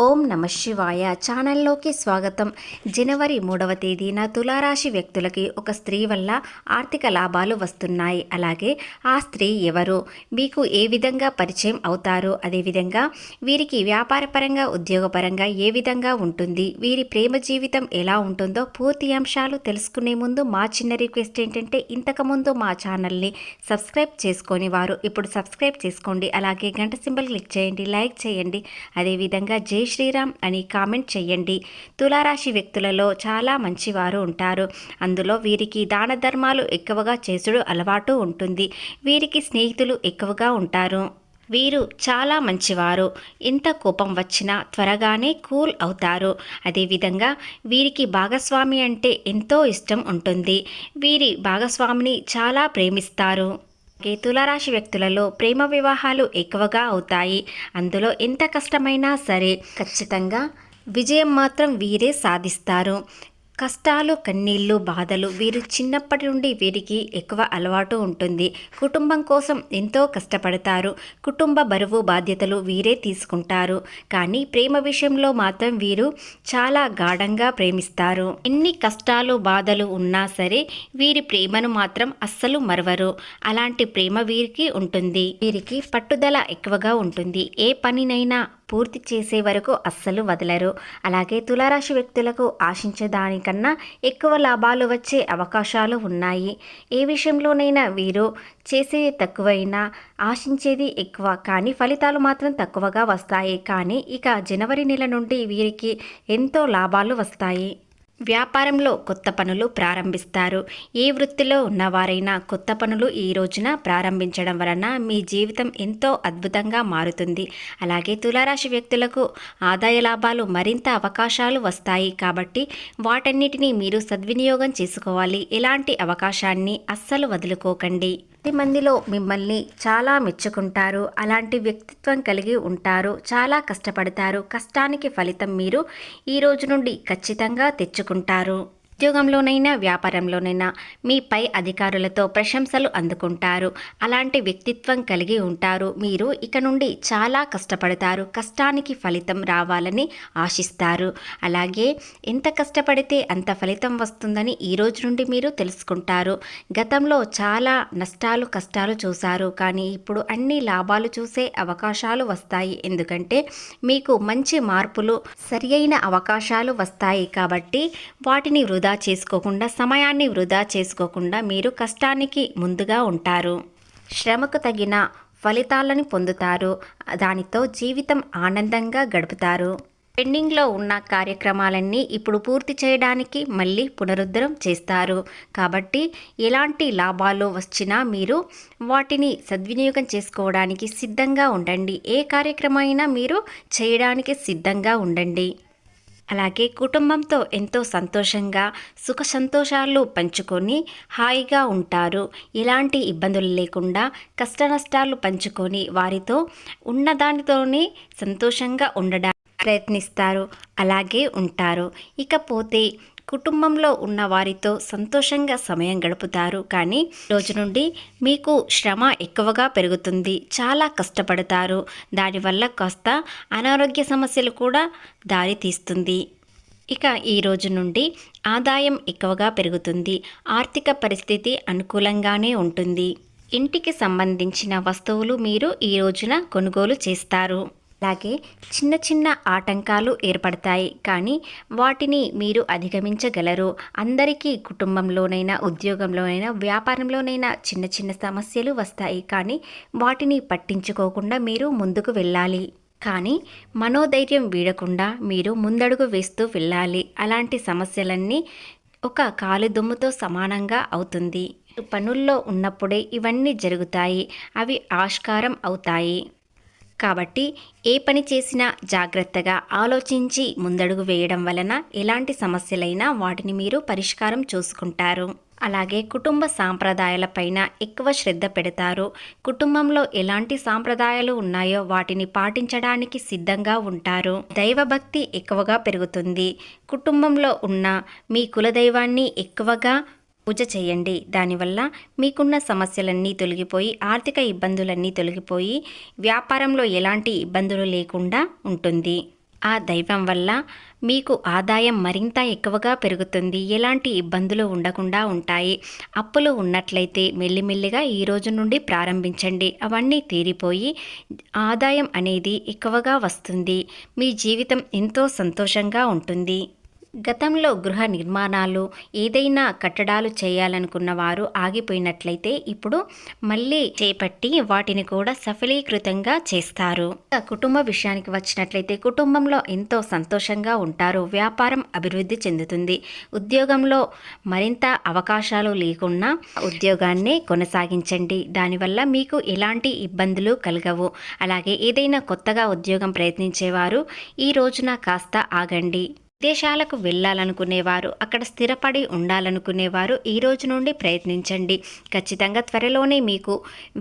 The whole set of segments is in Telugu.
ఓం నమ శివాయ ఛానల్లోకి స్వాగతం. జనవరి మూడవ తేదీన తులారాశి వ్యక్తులకి ఒక స్త్రీ వల్ల ఆర్థిక లాభాలు వస్తున్నాయి. అలాగే ఆ స్త్రీ ఎవరు? మీకు ఏ విధంగా పరిచయం అవుతారు? అదేవిధంగా వీరికి వ్యాపారపరంగా ఉద్యోగపరంగా ఏ విధంగా ఉంటుంది? వీరి ప్రేమ జీవితం ఎలా ఉంటుందో పూర్తి అంశాలు తెలుసుకునే ముందు మా చిన్న రిక్వెస్ట్ ఏంటంటే ఇంతకుముందు మా ఛానల్ని సబ్స్క్రైబ్ చేసుకొని వారు ఇప్పుడు సబ్స్క్రైబ్ చేసుకోండి. అలాగే గంట సింబల్ క్లిక్ చేయండి లైక్ చేయండి. అదేవిధంగా జై శ్రీరామ్ అని కామెంట్ చేయండి. తులారాశి వ్యక్తులలో చాలా మంచివారు ఉంటారు. అందులో వీరికి దాన ధర్మాలు ఎక్కువగా చేసుడు అలవాటు ఉంటుంది. వీరికి స్నేహితులు ఎక్కువగా ఉంటారు. వీరు చాలా మంచివారు. ఎంత కోపం వచ్చినా త్వరగానే కూల్ అవుతారు. అదేవిధంగా వీరికి భాగస్వామి అంటే ఎంతో ఇష్టం ఉంటుంది. వీరి భాగస్వామిని చాలా ప్రేమిస్తారు. అలాగే తులారాశి వ్యక్తులలో ప్రేమ వివాహాలు ఎక్కువగా అవుతాయి. అందులో ఎంత కష్టమైనా సరే ఖచ్చితంగా విజయం మాత్రం వీరే సాధిస్తారు. కష్టాలు కన్నీళ్ళు బాధలు వీరు చిన్నప్పటి నుండి వీరికి ఎక్కువ అలవాటు ఉంటుంది. కుటుంబం కోసం ఎంతో కష్టపడతారు. కుటుంబ బరువు బాధ్యతలు వీరే తీసుకుంటారు. కానీ ప్రేమ విషయంలో మాత్రం వీరు చాలా గాఢంగా ప్రేమిస్తారు. ఎన్ని కష్టాలు బాధలు ఉన్నా సరే వీరి ప్రేమను మాత్రం అస్సలు మరవరు. అలాంటి ప్రేమ వీరికి ఉంటుంది. వీరికి పట్టుదల ఎక్కువగా ఉంటుంది. ఏ పనినైనా పూర్తి చేసే వరకు అస్సలు వదలరు. అలాగే తులారాశి వ్యక్తులకు ఆశించే దానికన్నా ఎక్కువ లాభాలు వచ్చే అవకాశాలు ఉన్నాయి. ఏ విషయంలోనైనా వీరు చేసేది తక్కువైనా ఆశించేది ఎక్కువ కానీ ఫలితాలు మాత్రం తక్కువగా వస్తాయి. కానీ ఇక జనవరి నెల నుండి వీరికి ఎంతో లాభాలు వస్తాయి. వ్యాపారంలో కొత్త పనులు ప్రారంభిస్తారు. ఏ వృత్తిలో ఉన్నవారైనా కొత్త పనులు ఈ రోజున ప్రారంభించడం వలన మీ జీవితం ఎంతో అద్భుతంగా మారుతుంది. అలాగే తులారాశి వ్యక్తులకు ఆదాయ లాభాలు మరింత అవకాశాలు వస్తాయి కాబట్టి వాటన్నిటినీ మీరు సద్వినియోగం చేసుకోవాలి. ఎలాంటి అవకాశాన్ని అస్సలు వదులుకోకండి. పది మందిలో మిమ్మల్ని చాలా మెచ్చుకుంటారు అలాంటి వ్యక్తిత్వం కలిగి ఉంటారు చాలా కష్టపడతారు. కష్టానికి ఫలితం మీరు ఈ రోజు నుండి ఖచ్చితంగా తెచ్చుకుంటారు. ఉద్యోగంలోనైనా వ్యాపారంలోనైనా మీ పై అధికారులతో ప్రశంసలు అందుకుంటారు. అలాంటి వ్యక్తిత్వం కలిగి ఉంటారు. మీరు ఇక నుండి చాలా కష్టపడతారు. కష్టానికి ఫలితం రావాలని ఆశిస్తారు. అలాగే ఎంత కష్టపడితే అంత ఫలితం వస్తుందని ఈ రోజు నుండి మీరు తెలుసుకుంటారు. గతంలో చాలా నష్టాలు కష్టాలు చూశారు. కానీ ఇప్పుడు అన్ని లాభాలు చూసే అవకాశాలు వస్తాయి. ఎందుకంటే మీకు మంచి మార్పులు సరి అవకాశాలు వస్తాయి. కాబట్టి వాటిని వృధా వృధా చేసుకోకుండా సమయాన్ని వృధా చేసుకోకుండా మీరు కష్టానికి ముందుగా ఉంటారు. శ్రమకు తగిన ఫలితాలను పొందుతారు. దానితో జీవితం ఆనందంగా గడుపుతారు. పెండింగ్లో ఉన్న కార్యక్రమాలన్నీ ఇప్పుడు పూర్తి చేయడానికి మళ్ళీ పునరుద్ధరం చేస్తారు. కాబట్టి ఎలాంటి లాభాలు వచ్చినా మీరు వాటిని సద్వినియోగం చేసుకోవడానికి సిద్ధంగా ఉండండి. ఏ కార్యక్రమైనా మీరు చేయడానికి సిద్ధంగా ఉండండి. అలాగే కుటుంబంతో ఎంతో సంతోషంగా సుఖ సంతోషాలు పంచుకొని హాయిగా ఉంటారు. ఎలాంటి ఇబ్బందులు లేకుండా కష్ట నష్టాలు పంచుకొని వారితో ఉన్నదానితోనే సంతోషంగా ఉండడానికి ప్రయత్నిస్తారు. అలాగే ఉంటారు. ఇకపోతే కుటుంబంలో ఉన్న వారితో సంతోషంగా సమయం గడుపుతారు. కానీ రోజు నుండి మీకు శ్రమ ఎక్కువగా పెరుగుతుంది. చాలా కష్టపడతారు. దానివల్ల కాస్త అనారోగ్య సమస్యలు కూడా దారి తీస్తుంది. ఇక ఈ రోజు నుండి ఆదాయం ఎక్కువగా పెరుగుతుంది. ఆర్థిక పరిస్థితి అనుకూలంగానే ఉంటుంది. ఇంటికి సంబంధించిన వస్తువులు మీరు ఈ రోజున కొనుగోలు చేస్తారు. అలాగే చిన్న చిన్న ఆటంకాలు ఏర్పడతాయి. కానీ వాటిని మీరు అధిగమించగలరు. అందరికీ కుటుంబంలోనైనా ఉద్యోగంలోనైనా వ్యాపారంలోనైనా చిన్న చిన్న సమస్యలు వస్తాయి. కానీ వాటిని పట్టించుకోకుండా మీరు ముందుకు వెళ్ళాలి. కానీ మనోధైర్యం వీడకుండా మీరు ముందడుగు వేస్తూ వెళ్ళాలి. అలాంటి సమస్యలన్నీ ఒక కాలు దుమ్ముతో సమానంగా అవుతుంది. పనుల్లో ఉన్నప్పుడే ఇవన్నీ జరుగుతాయి. అవి ఆస్కారం అవుతాయి. కాబట్టి ఏ పని చేసినా జాగ్రత్తగా ఆలోచించి ముందడుగు వేయడం వలన ఎలాంటి సమస్యలైనా వాటిని మీరు పరిష్కారం చూసుకుంటారు. అలాగే కుటుంబ సాంప్రదాయాలపైన ఎక్కువ శ్రద్ధ పెడతారు. కుటుంబంలో ఎలాంటి సాంప్రదాయాలు ఉన్నాయో వాటిని పాటించడానికి సిద్ధంగా ఉంటారు. దైవభక్తి ఎక్కువగా పెరుగుతుంది. కుటుంబంలో ఉన్న మీ కులదైవాన్ని ఎక్కువగా పూజ చేయండి. దానివల్ల మీకున్న సమస్యలన్నీ తొలగిపోయి ఆర్థిక ఇబ్బందులన్నీ తొలగిపోయి వ్యాపారంలో ఎలాంటి ఇబ్బందులు లేకుండా ఉంటుంది. ఆ దైవం వల్ల మీకు ఆదాయం మరింత ఎక్కువగా పెరుగుతుంది. ఎలాంటి ఇబ్బందులు ఉండకుండా ఉంటాయి. అప్పులు ఉన్నట్లయితే మెల్లిమెల్లిగా ఈ రోజు నుండి ప్రారంభించండి. అవన్నీ తీరిపోయి ఆదాయం అనేది ఎక్కువగా వస్తుంది. మీ జీవితం ఎంతో సంతోషంగా ఉంటుంది. గతంలో గృహ నిర్మాణాలు ఏదైనా కట్టడాలు చేయాలనుకున్న వారు ఆగిపోయినట్లయితే ఇప్పుడు మళ్ళీ చేపట్టి వాటిని కూడా సఫలీకృతంగా చేస్తారు. కుటుంబ విషయానికి వచ్చినట్లయితే కుటుంబంలో ఎంతో సంతోషంగా ఉంటారు. వ్యాపారం అభివృద్ధి చెందుతుంది. ఉద్యోగంలో మరింత అవకాశాలు లేకున్నా ఉద్యోగాన్ని కొనసాగించండి. దానివల్ల మీకు ఎలాంటి ఇబ్బందులు కలగవు. అలాగే ఏదైనా కొత్తగా ఉద్యోగం ప్రయత్నించేవారు ఈ రోజున కాస్త ఆగండి. విదేశాలకు వెళ్ళాలనుకునేవారు అక్కడ స్థిరపడి ఉండాలనుకునేవారు ఈ రోజు నుండి ప్రయత్నించండి. ఖచ్చితంగా త్వరలోనే మీకు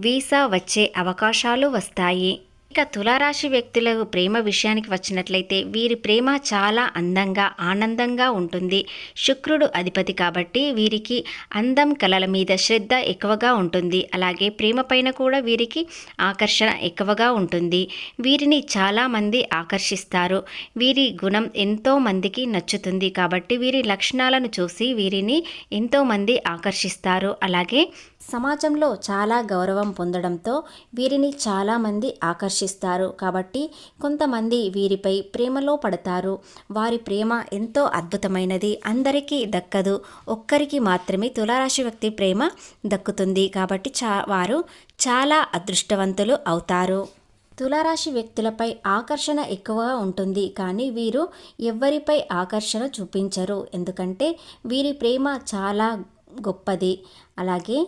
వీసా వచ్చే అవకాశాలు వస్తాయి. ఇక తులారాశి వ్యక్తుల ప్రేమ విషయానికి వచ్చినట్లయితే వీరి ప్రేమ చాలా అందంగా ఆనందంగా ఉంటుంది. శుక్రుడు అధిపతి కాబట్టి వీరికి అందం కళల మీద శ్రద్ధ ఎక్కువగా ఉంటుంది. అలాగే ప్రేమ పైన కూడా వీరికి ఆకర్షణ ఎక్కువగా ఉంటుంది. వీరిని చాలామంది ఆకర్షిస్తారు. వీరి గుణం ఎంతో మందికి నచ్చుతుంది కాబట్టి వీరి లక్షణాలను చూసి వీరిని ఎంతోమంది ఆకర్షిస్తారు. అలాగే సమాజంలో చాలా గౌరవం పొందడంతో వీరిని చాలామంది ఆకర్షిస్తారు. కాబట్టి కొంతమంది వీరిపై ప్రేమలో పడతారు. వారి ప్రేమ ఎంతో అద్భుతమైనది. అందరికీ దక్కదు. ఒక్కరికి మాత్రమే తులారాశి వ్యక్తి ప్రేమ దక్కుతుంది. కాబట్టి చా వారు చాలా అదృష్టవంతులు అవుతారు. తులారాశి వ్యక్తులపై ఆకర్షణ ఎక్కువగా ఉంటుంది. కానీ వీరు ఎవ్వరిపై ఆకర్షణ చూపించరు. ఎందుకంటే వీరి ప్రేమ చాలా గొప్పది. అలాగే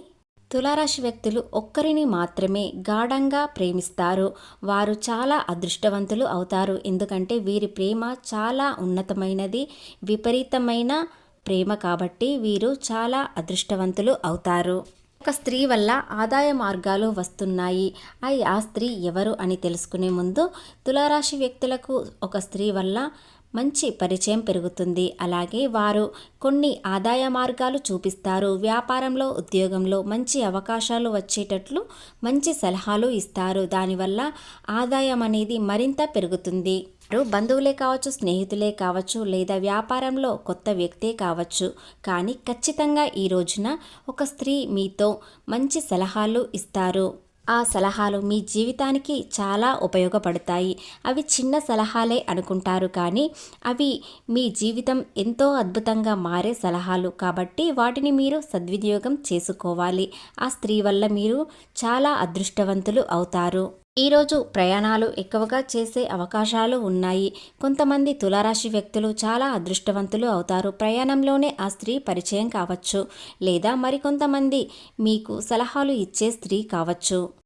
తులారాశి వ్యక్తులు ఒక్కరిని మాత్రమే గాఢంగా ప్రేమిస్తారు. వారు చాలా అదృష్టవంతులు అవుతారు. ఎందుకంటే వీరి ప్రేమ చాలా ఉన్నతమైనది విపరీతమైన ప్రేమ కాబట్టి వీరు చాలా అదృష్టవంతులు అవుతారు. ఒక స్త్రీ వల్ల ఆదాయ మార్గాలు వస్తున్నాయి. అయి ఆ స్త్రీ ఎవరు అని తెలుసుకునే ముందు తులారాశి వ్యక్తులకు ఒక స్త్రీ వల్ల మంచి పరిచయం పెరుగుతుంది. అలాగే వారు కొన్ని ఆదాయ మార్గాలు చూపిస్తారు. వ్యాపారంలో ఉద్యోగంలో మంచి అవకాశాలు వచ్చేటట్లు మంచి సలహాలు ఇస్తారు. దానివల్ల ఆదాయం అనేది మరింత పెరుగుతుంది. వారు బంధువులే కావచ్చు స్నేహితులే కావచ్చు లేదా వ్యాపారంలో కొత్త వ్యక్తే కావచ్చు. కానీ ఖచ్చితంగా ఈ రోజున ఒక స్త్రీ మీతో మంచి సలహాలు ఇస్తారు. ఆ సలహాలు మీ జీవితానికి చాలా ఉపయోగపడతాయి. అవి చిన్న సలహాలే అనుకుంటారు కానీ అవి మీ జీవితం ఎంతో అద్భుతంగా మారే సలహాలు కాబట్టి వాటిని మీరు సద్వినియోగం చేసుకోవాలి. ఆ స్త్రీ వల్ల మీరు చాలా అదృష్టవంతులు అవుతారు. ఈరోజు ప్రయాణాలు ఎక్కువగా చేసే అవకాశాలు ఉన్నాయి. కొంతమంది తులారాశి వ్యక్తులు చాలా అదృష్టవంతులు అవుతారు. ప్రయాణంలోనే ఆ స్త్రీ పరిచయం కావచ్చు. లేదా మరికొంతమంది మీకు సలహాలు ఇచ్చే స్త్రీ కావచ్చు.